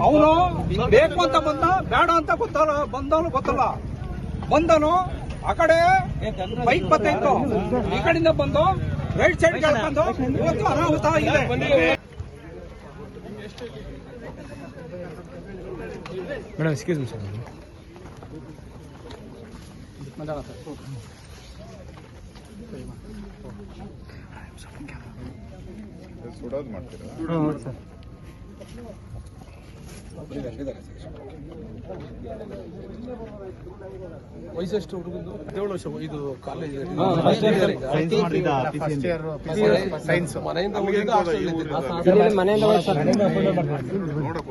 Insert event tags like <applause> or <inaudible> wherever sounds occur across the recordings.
ಅವನು ಬೇಕು ಅಂತ ಬಂದ ಬೇಡ ಅಂತ ಗೊತ್ತಲ್ಲ ಬಂದವನು ಗೊತ್ತಲ್ಲ. ಬಂದನು ಆ ಕಡೆ ಬೈಕ್ ಬರ್ತೈತು ಈ ಕಡೆಯಿಂದ ಬಂದು ರೈಟ್ ಸೈಡ್ ಕಳ್ಕೊಂಡು ಇವತ್ತು ಅನಾಹುತ ಇದೆ ಮೇಡಮ್ ಎಕ್ಸ್ಕ್ಯೂಸ್ ಮಿ ಸರ್ ಸುಡೋದು ಮಾಡ್ತೀರಾ ಹೌದು ಸರ್ ವಯಸ್ಸೆಷ್ಟು ಹುಡುಗಂದು? ಏಳು ವರ್ಷ ಇದು ಕಾಲೇಜ್ ಸೈನ್ಸ್ ಮನೆಯಿಂದ ಹಾಸ್ಟೆಲ್ ಮನೆಯಿಂದ ನೋಡಕ್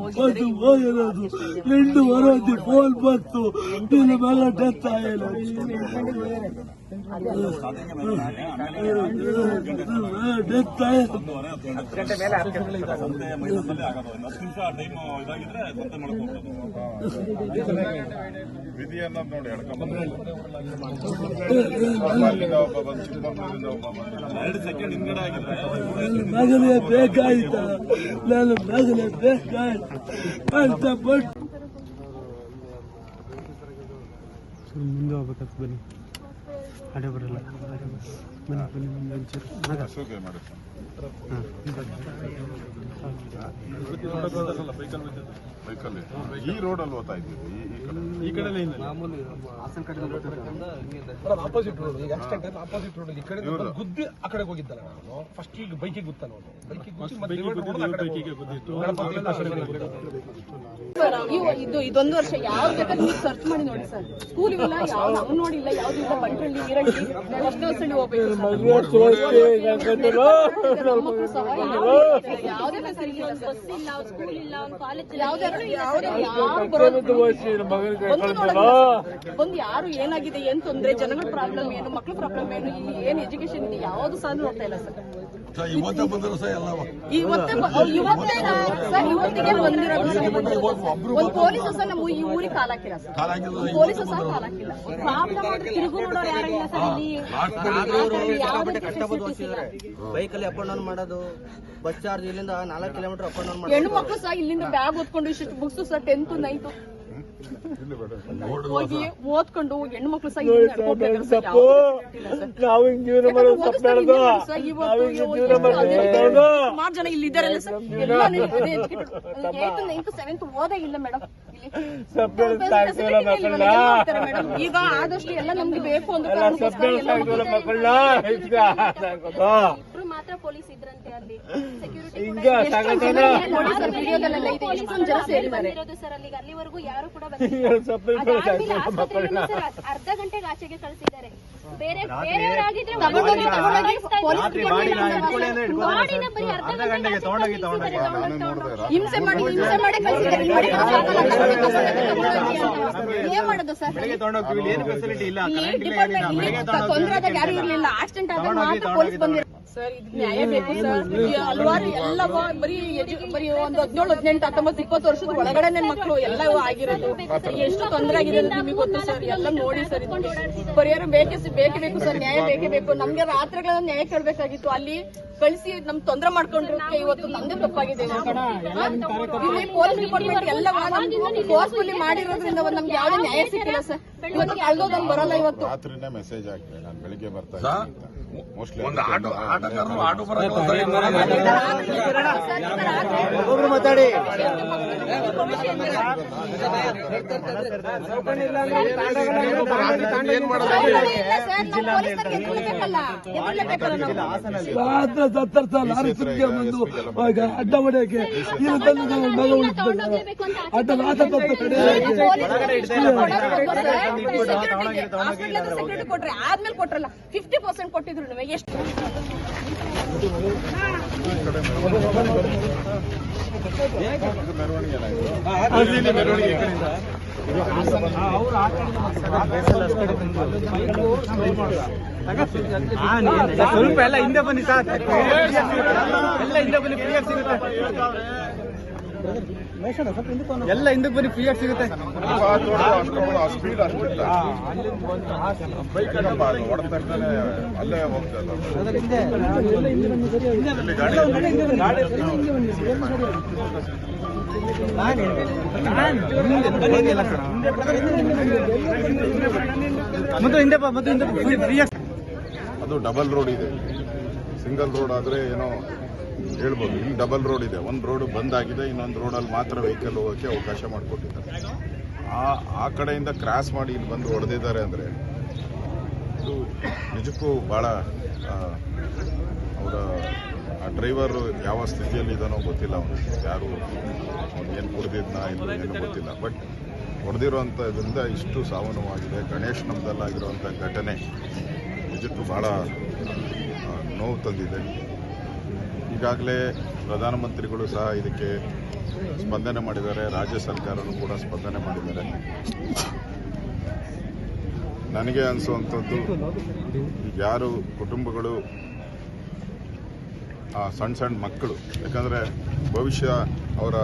ಇಪ್ಪತ್ತು ಹೋಗಿರೋದು ಎಂಟು ವರದಿ ಫೋನ್ ಬಂತು ನಿನ್ನ ಮೇಲೆ ಡೆತ್ ಆಗಿಲ್ಲ ಡೆತ್ ಆಯ್ತು ವಿಧಿ ನೋಡಿ ಎಳ್ಕೊಂಡ್ ಮಗನೇ ಬೇಕಾಯ್ತ? ನನ್ನ ಮಗನೇ ಬೇಕಾಯ್ತು? ಕಷ್ಟಪಟ್ಟು ಮುಂದೆ ಹೋಗ್ಬೇಕಾಗ್ತದೆ ಬನ್ನಿ. ಅಡೆ ಬರಲ್ಲ. ಬನ್ನಿ ಬನ್ನಿ ಒಂಚೂರು ಈ ರೋಡಲ್ಲಿ ಓದ್ತಾ ಇದ್ದೀವಿ ಈ- ಈ ಕಡೆ. ಈ ಕಡೆ ಮಾಮೂಲಿ ಹಾಸನ ಕಡೆ ಆಪೋಸಿಟ್ ರೋಡ್ ಈಗ ಆಕ್ಸಿಡೆಂಟ್ ಆಪೋಸಿಟ್ ರೋಡ್ ಈ ಕಡೆ ಗುದ್ದಿ ಆ ಕಡೆ ಹೋಗಿದ್ದಾನೆ ನಾನು. ಫಸ್ಟ್ ಈಗ ಬೈಕಿಗೆ ಗುತ್ತಾನ ಅವನು. ಬೈಕಿಗೆ ಗುದ್ದಿ ಮತ್ತೆ ಇದು ಇದೊಂದು ವರ್ಷ ಬೇಕಾದ್ರೆ ನೀವು ಸರ್ಚ್ ಮಾಡಿ ನೋಡಿ ಸರ್. ಸ್ಕೂಲ್ ಇಲ್ಲ ಯಾವ್ದು ನಾವು ನೋಡಿಲ್ಲ ಯಾವ್ದು ಇಲ್ಲ ಹೋಗ್ಬೇಕು. ಮಕ್ಕಳು ಯಾವುದೇ ಫೆಸಿಲಿಟಿ ಇಲ್ಲ ಸರ್ ಇಲ್ಲ ಅವ್ರ ಸ್ಕೂಲ್ ಇಲ್ಲ ಅವ್ರ ಕಾಲೇಜ್ ಯಾವುದೇ ಒಂದು ಯಾರು ಏನಾಗಿದೆ ಏನ್ ತೊಂದ್ರೆ ಜನಗಳ ಪ್ರಾಬ್ಲಮ್ ಏನು ಮಕ್ಳ ಪ್ರಾಬ್ಲಮ್ ಏನು ಇಲ್ಲಿ ಏನ್ ಎಜುಕೇಶನ್ ಇದೆ ಯಾವ್ದು ಸಹ ನೋಡ್ತಾ ಇಲ್ಲ ಸರ್. ಇವತ್ತೇ ಬ- ಇವತ್ತೇ ಸರ್ ಇವತ್ತಿಗೆ ಬಂದಿರೋದು ಸರ್. ಒಂದು ಪೊಲೀಸ್ ಸಹ ನಮ್ಮ ಈ ಊರಿಗೆ ಕಾಲ್ ಹಾಕಿಲ್ಲ ಸರ್. ಪೊಲೀಸ್ ಸಹ ಕಾಲ್ ಹಾಕಿಲ್ಲ. ಪ್ರಾಬ್ಲಮ್ ತಿರುಗು ನೋಡೋರು ಯಾರು ಸರ್ ಇಲ್ಲಿ. ಯಾವುದೇ facilities ಇಲ್ಲ. ಬೈಕಲ್ಲಿ ಅಪ್ ಅಂಡ್ ಡೌನ್ ಮಾಡೋದು ಬಸ್ ಚಾರ್ಜ್ ಇಲ್ಲಿಂದ ನಾಲ್ಕು ಕಿಲೋಮೀಟರ್ ಅಪ್ ಅಂಡ್ ಡೌನ್ ಮಾಡೋದು. ಹೆಣ್ಣು ಮಕ್ಕಳು ಸಹ ಇಲ್ಲಿಂದ ಬ್ಯಾಗ್ ಓದ್ಕೊಂಡು ಇಷ್ಟು ಬುಕ್ಸ್ ಸಹ ಟೆಂತ್ ನೈನ್ತ್ ಹೋಗಿ ಓದ್ಕೊಂಡು ಹೆಣ್ಣು ಮಕ್ಕಳು ಸಹ. ನಾವು ಹಿಂಗ್ ಜೀವನ ಮಾಡೋದು ತಪ್ಪು ಜೀವನ ಮಾಡೋದು ಸುಮಾರು ಜನ ಇಲ್ಲಿ ಸೆವೆಂತ್ ಓದೇ ಮೇಡಮ್. ಈಗ ಆದಷ್ಟು ಎಲ್ಲ ನಮ್ಗೆ ಬೇಕು ಅಂತ ಕಾರಣಕ್ಕೋಸ್ಕರ ಮಕ್ಕಳು ಮಾತ್ರ ಪೊಲೀಸ್ ಇದ್ರಂತೆ ಅಲ್ಲಿ ಸರ್ ಅಲ್ಲಿಗೆ. ಅಲ್ಲಿವರೆಗೂ ಯಾರು ಕೂಡ <laughs> ಅರ್ಧ ಗಂಟೆಗೆ ಆಚೆಗೆ ಕಳಿಸಿದ್ದಾರೆ. ಬೇರೆ ಬೇರೆಯವರಾಗಿದ್ರೆ ತಗೊಂಡೋಗಿ ತಗೊಂಡೋಗಿ ಪೊಲೀಸ್ ಬಾಡಿನ ಬರೀ ಅರ್ಧ ಗಂಟೆಗೆ ತಗೊಂಡೋಗಿ ತಗೊಂಡೋಗಿ ಹಿಂಸೆ ಮಾಡಿ ಹಿಂಸೆ ಮಾಡಿ ಕಳಿಸಿದ್ದಾರೆ. ಏನ್ ಮಾಡೋದು ಸರ್? ತೊಂದರೆ ಆದಾಗ ಯಾರು ಇರ್ಲಿಲ್ಲ. ಆಕ್ಸಿಡೆಂಟ್ ಆದಾಗ ಮಾತ್ರ ಪೊಲೀಸ್ ಬಂದಿರ ಸರ್ ಇದು ನ್ಯಾಯ ಬೇಕು ಸರ್. ಹಲವಾರು ಎಲ್ಲ ಬರೀ ಬರೀ ಒಂದು ಹದಿನೇಳು ಹದಿನೆಂಟು ಹತ್ತೊಂಬತ್ತು ಇಪ್ಪತ್ತು ವರ್ಷದ ನನ್ನ ಮಕ್ಕಳು ಎಲ್ಲ ಆಗಿರೋದು. ಎಷ್ಟು ತೊಂದರೆ ಆಗಿದೆ ಅಂತ ನಿಮಗೆ ಗೊತ್ತು ಸರ್? ಎಲ್ಲ ನೋಡಿ ಸರ್ ಇದು. ಪರಿಹಾರ ಬೇಕೇ ಬೇಕೇ ಬೇಕು ಸರ್ ನ್ಯಾಯ ಬೇಕೇ ಬೇಕು. ನಮ್ಗೆ ರಾತ್ರಿಗಳ ನ್ಯಾಯ ಕೇಳಬೇಕಾಗಿತ್ತು. ಅಲ್ಲಿ ಕಳಿಸಿ ನಮ್ ತೊಂದರೆ ಮಾಡ್ಕೊಂಡ್ರು. ಇವತ್ತು ನಮ್ದೇ ತಪ್ಪಾಗಿದೆ. ಇಲ್ಲಿ ಪೊಲೀಸ್ ಡಿಪಾರ್ಟ್ಮೆಂಟ್ ಎಲ್ಲ ಫೋರ್ಸ್ಫುಲ್ಲಿ ಮಾಡಿರೋದ್ರಿಂದ ಒಂದ್ ನಮ್ಗೆ ಯಾವ್ದೇ ನ್ಯಾಯ ಸಿಕ್ಕಿಲ್ಲ ಸರ್. ಇವತ್ತು ಕಳ್ದೋದ್ ಬರಲ್ಲ ಇವತ್ತು. ಮೆಸೇಜ್ ಹಾಕಿ ನಾನು ಬೆಳಿಗ್ಗೆ ಬರ್ತಾ ಒಂದು ಆಟೋ ಆಟಗಾರರು ಆಟೋ ಮಾತಾಡಿ ಏನ್ ಮಾಡೋದು ರಾತ್ರಿ ಸತ್ತರ ಸಲ ಬಂದು ಅಡ್ಡ ಹೊಡೆಯಕ್ಕೆ ಇಲ್ಲಿ ತಂದು ಮಗ ಉಳಿಸ್ಬೇಕು ಅಡ್ಡ ಕೊಟ್ರೆ ಆದ್ಮೇಲೆ ಕೊಟ್ರಲ್ಲ. ಫಿಫ್ಟಿ ಪರ್ಸೆಂಟ್ ಕೊಟ್ಟಿದ್ರು. ನೀವು ಎಷ್ಟು? ಸ್ವಲ್ಪ ಎಲ್ಲ ಹಿಂದೆ ಬನ್ನಿ ಸರ್ ಎಲ್ಲ ಹಿಂದೆ ಬನ್ನಿ ಸಿಗುತ್ತೆ. ಎಲ್ಲ ಹಿಂದಕ್ಕೆ ಬನ್ನಿ ಆಗಿ ಸಿಗುತ್ತೆ. ಸ್ಪೀಡ್ ಅಷ್ಟಿಲ್ಲ ಮತ್ತೆ ಹಿಂದೆ ಮತ್ತು ಹಿಂದೆ ಅದು ಡಬಲ್ ರೋಡ್ ಇದೆ. ಸಿಂಗಲ್ ರೋಡ್ ಆದರೆ ಏನೋ ಹೇಳ್ಬೋದು. ಇಲ್ಲಿ ಡಬಲ್ ರೋಡ್ ಇದೆ. ಒಂದು ರೋಡ್ ಬಂದ್ ಆಗಿದೆ, ಇನ್ನೊಂದು ರೋಡಲ್ಲಿ ಮಾತ್ರ ವೆಹಿಕಲ್ ಹೋಗೋಕ್ಕೆ ಅವಕಾಶ ಮಾಡಿಕೊಟ್ಟಿದ್ದಾರೆ. ಆ ಆ ಕಡೆಯಿಂದ ಕ್ರಾಸ್ ಮಾಡಿ ಇಲ್ಲಿ ಬಂದು ಹೊಡೆದಿದ್ದಾರೆ ಅಂದರೆ ಇದು ನಿಜಕ್ಕೂ ಭಾಳ ಅವರ, ಆ ಡ್ರೈವರ್ ಯಾವ ಸ್ಥಿತಿಯಲ್ಲಿ ಇದಾನೋ ಗೊತ್ತಿಲ್ಲ ಅವನು. ಯಾರು ಏನು ಕುಡ್ದಿದ್ನ ಇಲ್ಲ ಏನು ಗೊತ್ತಿಲ್ಲ. ಬಟ್ ಹೊಡೆದಿರೋಂಥದ್ರಿಂದ ಇಷ್ಟು ಸಾವನವಾಗಿದೆ ಗಣೇಶ್ ನಮ್ದಲ್ಲಾಗಿರುವಂಥ ಘಟನೆ ನಿಜಕ್ಕೂ ಭಾಳ ನೋವು ತಂದಿದೆ. ಈಗಾಗಲೇ ಪ್ರಧಾನಮಂತ್ರಿಗಳು ಸಹ ಇದಕ್ಕೆ ಸ್ಪಂದನೆ ಮಾಡಿದ್ದಾರೆ. ರಾಜ್ಯ ಸರ್ಕಾರನೂ ಕೂಡ ಸ್ಪಂದನೆ ಮಾಡಿದ್ದಾರೆ. ನನಗೆ ಅನಿಸುವಂಥದ್ದು ಯಾರು ಕುಟುಂಬಗಳು ಆ, ಸಣ್ಣ ಸಣ್ಣ ಮಕ್ಕಳು ಯಾಕಂದರೆ ಭವಿಷ್ಯ ಅವರ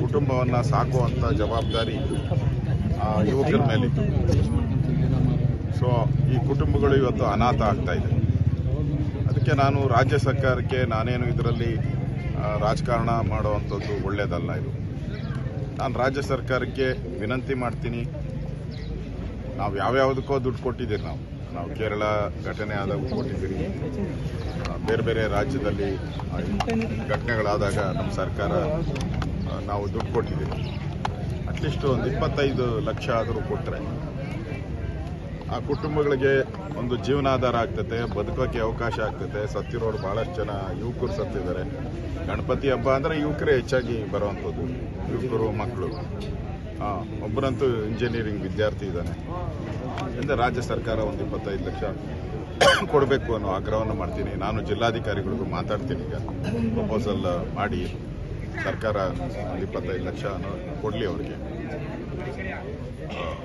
ಕುಟುಂಬವನ್ನು ಸಾಕುವಂಥ ಜವಾಬ್ದಾರಿ ಯುವಕರ ಮೇಲಿತ್ತು. ಸೊ ಈ ಕುಟುಂಬಗಳು ಇವತ್ತು ಅನಾಥ ಆಗ್ತಾ ಇದೆ. ಅದಕ್ಕೆ ನಾನು ರಾಜ್ಯ ಸರ್ಕಾರಕ್ಕೆ ನಾನೇನು ಇದರಲ್ಲಿ ರಾಜಕಾರಣ ಮಾಡುವಂಥದ್ದು ಒಳ್ಳೆಯದಲ್ಲ ಇದು. ನಾನು ರಾಜ್ಯ ಸರ್ಕಾರಕ್ಕೆ ವಿನಂತಿ ಮಾಡ್ತೀನಿ. ನಾವು ಯಾವ್ಯಾವುದಕ್ಕೋ ದುಡ್ಡು ಕೊಟ್ಟಿದ್ದೀರಿ ನಾವು. ನಾವು ಕೇರಳ ಘಟನೆ ಆದಾಗ ಕೊಟ್ಟಿದ್ದೀರಿ. ಬೇರೆ ಬೇರೆ ರಾಜ್ಯದಲ್ಲಿ ಘಟನೆಗಳಾದಾಗ ನಮ್ಮ ಸರ್ಕಾರ ನಾವು ದುಡ್ಡು ಕೊಟ್ಟಿದ್ದೀವಿ ಅಟ್ಲೀಸ್ಟ್ ಒಂದು ಇಪ್ಪತ್ತೈದು ಲಕ್ಷ ಆದರೂ ಕೊಟ್ಟರೆ ಆ ಕುಟುಂಬಗಳಿಗೆ ಒಂದು ಜೀವನಾಧಾರ ಆಗ್ತೈತೆ ಬದುಕೋಕೆ ಅವಕಾಶ ಆಗ್ತೈತೆ. ಸತ್ತಿರೋರು ಭಾಳಷ್ಟು ಜನ ಯುವಕರು ಸತ್ತಿದ್ದಾರೆ. ಗಣಪತಿ ಹಬ್ಬ ಅಂದರೆ ಯುವಕರೇ ಹೆಚ್ಚಾಗಿ ಬರುವಂಥದ್ದು, ಯುವಕರು, ಮಕ್ಕಳು. ಹಾಂ ಒಬ್ಬರಂತೂ ಇಂಜಿನಿಯರಿಂಗ್ ವಿದ್ಯಾರ್ಥಿ ಇದ್ದಾನೆ. ಇಂದ ರಾಜ್ಯ ಸರ್ಕಾರ ಒಂದು ಇಪ್ಪತ್ತೈದು ಲಕ್ಷ ಕೊಡಬೇಕು ಅನ್ನೋ ಆಗ್ರಹವನ್ನು ಮಾಡ್ತೀನಿ. ನಾನು ಜಿಲ್ಲಾಧಿಕಾರಿಗಳಿಗೂ ಮಾತಾಡ್ತೀನಿ ಈಗ. ಪ್ರಪೋಸಲ್ ಮಾಡಿ ಸರ್ಕಾರ ಒಂದು ಇಪ್ಪತ್ತೈದು ಲಕ್ಷ ಕೊಡಲಿ ಅವರಿಗೆ.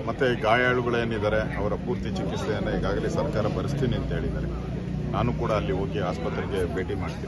ಮತ್ತೆ ಗಾಯಾಳುಗಳೇನಿದ್ದಾರೆ, ಅವರ ಪೂರ್ತಿ ಚಿಕಿತ್ಸೆಯನ್ನು ಈಗಾಗಲೇ ಸರ್ಕಾರ ಭರಿಸ್ತೀನಿ ಅಂತ ಹೇಳಿದ್ದಾರೆ. ನಾನು ಕೂಡ ಅಲ್ಲಿ ಹೋಗಿ ಆಸ್ಪತ್ರೆಗೆ ಭೇಟಿ ಮಾಡ್ತೀನಿ.